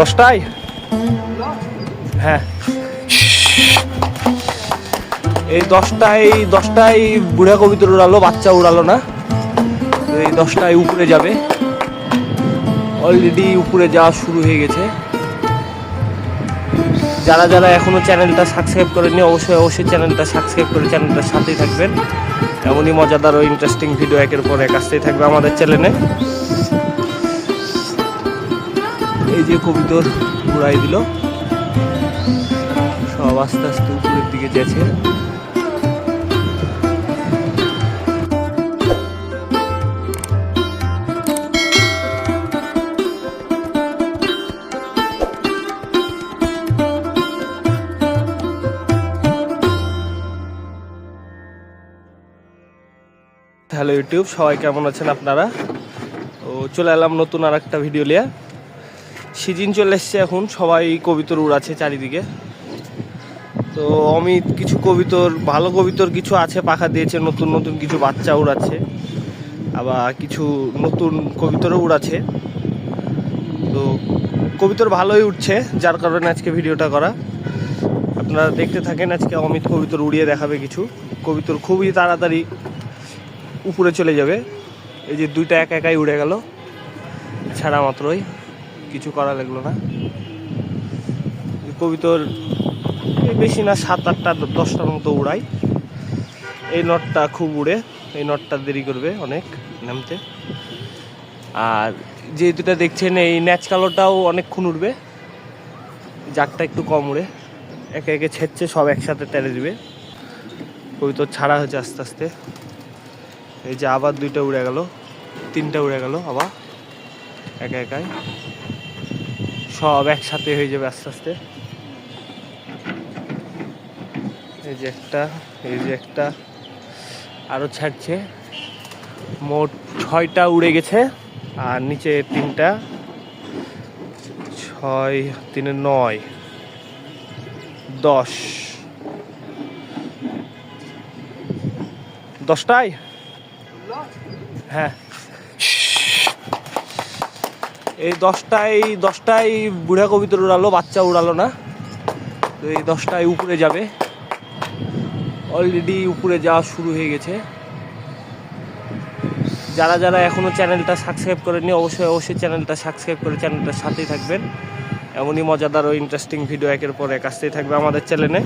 দশটায়? হ্যাঁ। এই দশটায় দশটায় বুড়া কবিতর উড়ালো, বাচ্চা উড়ালো না। এই দশটায় উপরে যাবে। অলরেডি উপরে যাওয়া শুরু হয়ে গেছে। যারা যারা এখনও চ্যানেলটা সাবস্ক্রাইব করেনি অবশ্যই অবশ্যই চ্যানেলটা সাবস্ক্রাইব করে চ্যানেলটার সাথেই থাকবেন। এমনই মজাদার ও ইন্টারেস্টিং ভিডিও একের পর এক আসতেই থাকবে আমাদের চ্যানেলে এই যে কবিতর উড়াই দিল, সব আস্তে আস্তে উপরের দিকে যাচ্ছে। হ্যালো ইউটিউব, সবাই কেমন আছেন আপনারা? ও, চলে এলাম নতুন আর একটা ভিডিও লিয়া সিজন চলে এসছে এখন, সবাই কবিতর উড়াচ্ছে চারিদিকে। তো অমিত, কিছু কবিতর, ভালো কবিতর কিছু আছে পাখা দিয়েছে, নতুন নতুন কিছু বাচ্চা উড়াচ্ছে, আবার কিছু নতুন কবিতরও উড়াচ্ছে। তো কবিতর ভালোই উঠছে, যার কারণে আজকে ভিডিওটা করা। আপনারা দেখতে থাকেন আজকে অমিত কবিতর উড়িয়ে দেখাবে কিছু। কবিতর খুবই তাড়াতাড়ি উপরে চলে যাবে। এই যে দুইটা একা একাই উড়ে গেল, ছাড়া মাত্রই। কিছু করা লাগল না। কবিতর বেশি না, সাত আটটা, দশটার মতো উড়াই। এই নটটা খুব উড়ে, এই নটটা দেরি করবে অনেক নামতে। আর যে দুটা দেখছেন, এই ন্যাচ কালোটাও অনেকক্ষণ উড়বে। জাকটা একটু কম উড়ে। একে একে ছেড়ছে সব একসাথে তেড়ে দিবে। কবিতর ছাড়া হয়েছে আস্তে আস্তে। এই যে আবার দুইটা উড়ে গেল, তিনটা উড়ে গেল আবার। একা একাই। সব একসাথে হয়ে যাবে আস্তে আস্তে। এই যে একটা, এই যে একটা, আরও ছাড়ছে। মোট ছয়টা উড়ে গেছে, আর নিচে তিনটা, ছয়, তিনে নয়, দশ। দশটায়? হ্যাঁ। এই দশটায় দশটায় বুড়া কবিতর উড়ালো, বাচ্চা উড়ালো না। তো এই দশটায় উপরে যাবে। অলরেডি উপরে যাওয়া শুরু হয়ে গেছে। যারা যারা এখনও চ্যানেলটা সাবস্ক্রাইব করেনি অবশ্যই অবশ্যই চ্যানেলটা সাবস্ক্রাইব করে চ্যানেলটার সাথেই থাকবেন। এমনই মজাদার ও ইন্টারেস্টিং ভিডিও একের পর এক আসতেই থাকবে আমাদের চ্যানেলে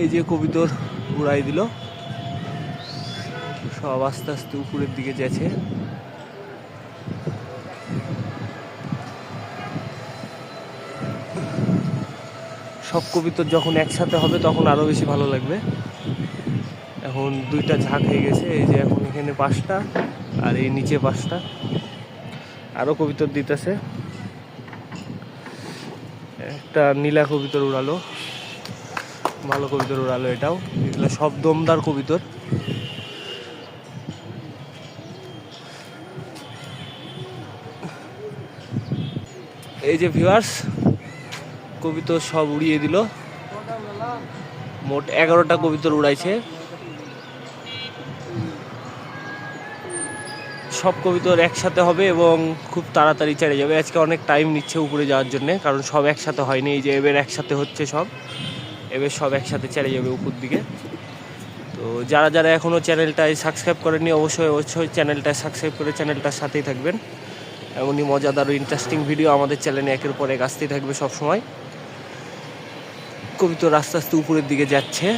এই যে কবিতর উড়াই দিল। সব আস্তে আস্তে উপরের দিকে যাচ্ছে। সব কবিতর যখন একসাথে হবে, তখন আরও বেশি ভালো লাগবে। এখন দুইটা ঝাঁক হয়ে গেছে, এই যে এখন এখানে পাঁচটা আর এই নিচে পাঁচটা। আরও কবিতর দিতেছে। একটা নীলা কবিতর উড়ালো, ভালো কবিতর উড়ালো এটাও। এগুলো সব দমদার কবিতর। এই যে ভিউয়ার্স কবিতর সব উড়িয়ে দিল। মোট এগারোটা কবিতর উড়াইছে। সব কবিতর একসাথে হবে এবং খুব তাড়াতাড়ি ছেড়ে যাবে। আজকে অনেক টাইম নিচ্ছে উপরে যাওয়ার জন্য, কারণ সব একসাথে হয়নি। এই যে এবার একসাথে হচ্ছে সব, এবার সব একসাথে ছেড়ে যাবে উপর দিকে। তো যারা যারা এখনও চ্যানেলটায় সাবস্ক্রাইব করেনি অবশ্যই অবশ্যই চ্যানেলটা সাবস্ক্রাইব করে চ্যানেলটার সাথেই থাকবেন। এমনই মজাদার ইন্টারেস্টিং ভিডিও আমাদের চ্যানেলে একের পর এক আসতেই থাকবে সব সময় কবিতর আস্তে আস্তে উপরের দিকে যাচ্ছে।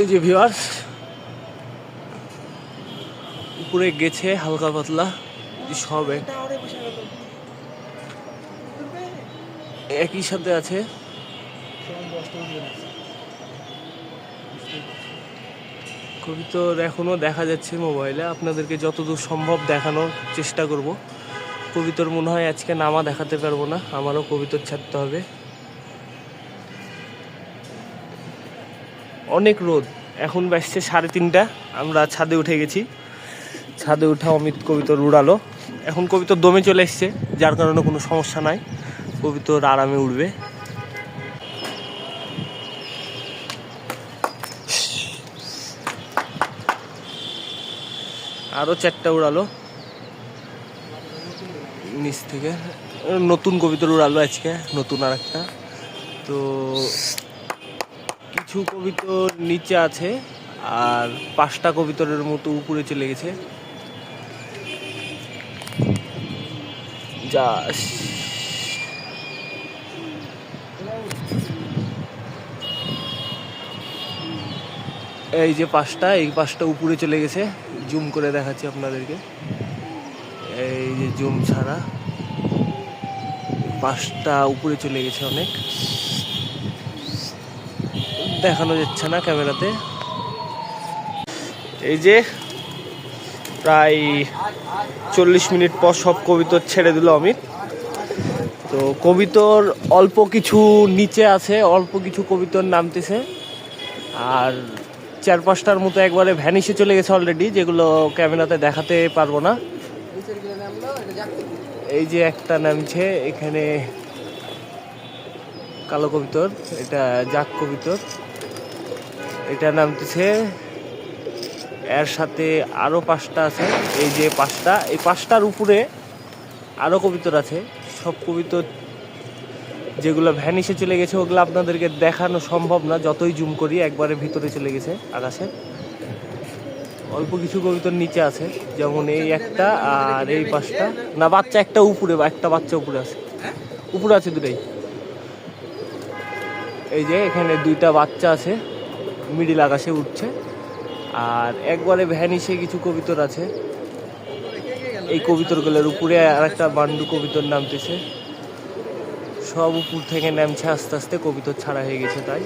এই যে ভিউয়ার্স উপরে গেছে হালকা পাতলা সব একই সাথে আছে। কবিতর এখনও দেখা যাচ্ছে মোবাইলে। আপনাদেরকে যতদূর সম্ভব দেখানোর চেষ্টা করব। কবিতর মনে হয় আজকে নামা দেখাতে পারব না, আমারও কবিতর ছাড়তে হবে। অনেক রোদ, এখন বাসছে সাড়ে তিনটা, আমরা ছাদে উঠে গেছি। ছাদে উঠা অমিত কবিতর উড়ালো। এখন কবিতর দমে চলে এসছে, যার কারণে কোনো সমস্যা নাই। কবিতর আরামে উঠবে আরও চারটা উড়ালো। নিচ থেকে। নতুন কবিতর উড়ালো আজকে, নতুন আর একটা তো কিছু কবিতর নিচে আছে, আর পাঁচটা কবিতরের মতো উপরে চলে গেছে। যা এই যে পাশটা, এই পাশটা উপরে চলে গেছে। জুম করে দেখাচ্ছি আপনাদেরকে। এই যে জুম ছাড়া। পাশটা উপরে চলে গেছে অনেক। দেখানো যাচ্ছে না ক্যামেরাতে। এই যে প্রায় চল্লিশ মিনিট পর সব কবিতর ছেড়ে দিল অমিত। তো কবিতর অল্প কিছু নিচে আছে, অল্প কিছু কবিতর নামতেছে। আর চার পাঁচটার মতো একবারে ভ্যানিশে চলে গেছে অলরেডি যেগুলো ক্যামেরাতে দেখাতে পারব না। এই যে একটা নামছে, এখানে কালো কবিতর, এটা জাক কবিতর। এটা নামতেছে, এর সাথে আরও পাঁচটা আছে। এই যে পাঁচটা, এই পাঁচটার উপরে আরও কবিতর আছে। সব কবিতর যেগুলো ভ্যানিশে চলে গেছে, ওগুলো আপনাদেরকে দেখানো সম্ভব না। যতই জুম করি, একবারে ভিতরে চলে গেছে আকাশে। অল্প কিছু কবিতর নিচে আছে, যেমন এই একটা আর এই পাশটা না, বাচ্চা একটা উপরে বা একটা বাচ্চা উপরে আছে। উপরে আছে দুটাই। এই যে এখানে দুইটা বাচ্চা আছে, মিডিল আকাশে উঠছে। আর একবারে ভ্যানিশে কিছু কবিতর আছে। এই কবিতরগুলোর উপরে আর একটা বান্ডু কবিতর নামতেছে সব উপর থেকে নামছে আস্তে আস্তে কবিতর ছাড়া হয়ে গেছে তাই।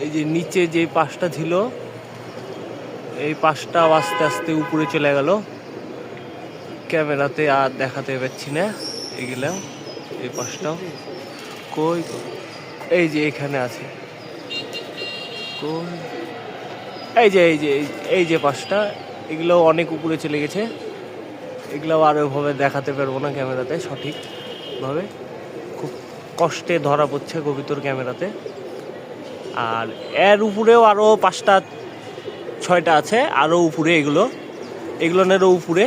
এই যে নিচে যে পাশটা ছিল, এই পাশটাও আস্তে আস্তে উপরে চলে গেল। ক্যামেরাতে আর দেখাতে পাচ্ছি না, এগুলা, এই পাশটাও। কই এই যে এখানে আছে। কই? এই যে এই যে, এই- এই যে পাশটা এগুলো অনেক উপরে চলে গেছে। এগুলো আর ওইভাবে দেখাতে পারব না ক্যামেরাতে, সঠিকভাবে। খুব কষ্টে ধরা পড়ছে কবিতর ক্যামেরাতে। আর এর উপরেও আরও পাঁচটা, ছয়টা আছে আরও উপরে এগুলো। এগুলোনেরও উপরে।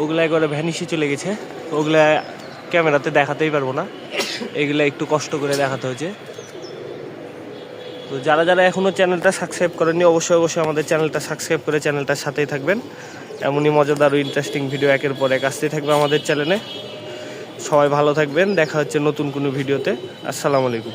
ওগুলো একবারে ভ্যানিশে চলে গেছে। ওগুলা ক্যামেরাতে দেখাতেই পারব না। এগুলো একটু কষ্ট করে দেখাতে হয়েছে। তো যারা যারা এখনও চ্যানেলটা সাবস্ক্রাইব করেননি, অবশ্যই অবশ্যই আমাদের চ্যানেলটা সাবস্ক্রাইব করে চ্যানেলটার সাথেই থাকবেন। এমনই মজাদার ও ইন্টারেস্টিং ভিডিও একের পর এক আসতেই থাকবে আমাদের চ্যানেলে সবাই ভালো থাকবেন। দেখা হচ্ছে নতুন কোনো ভিডিওতে আসসালামু আলাইকুম।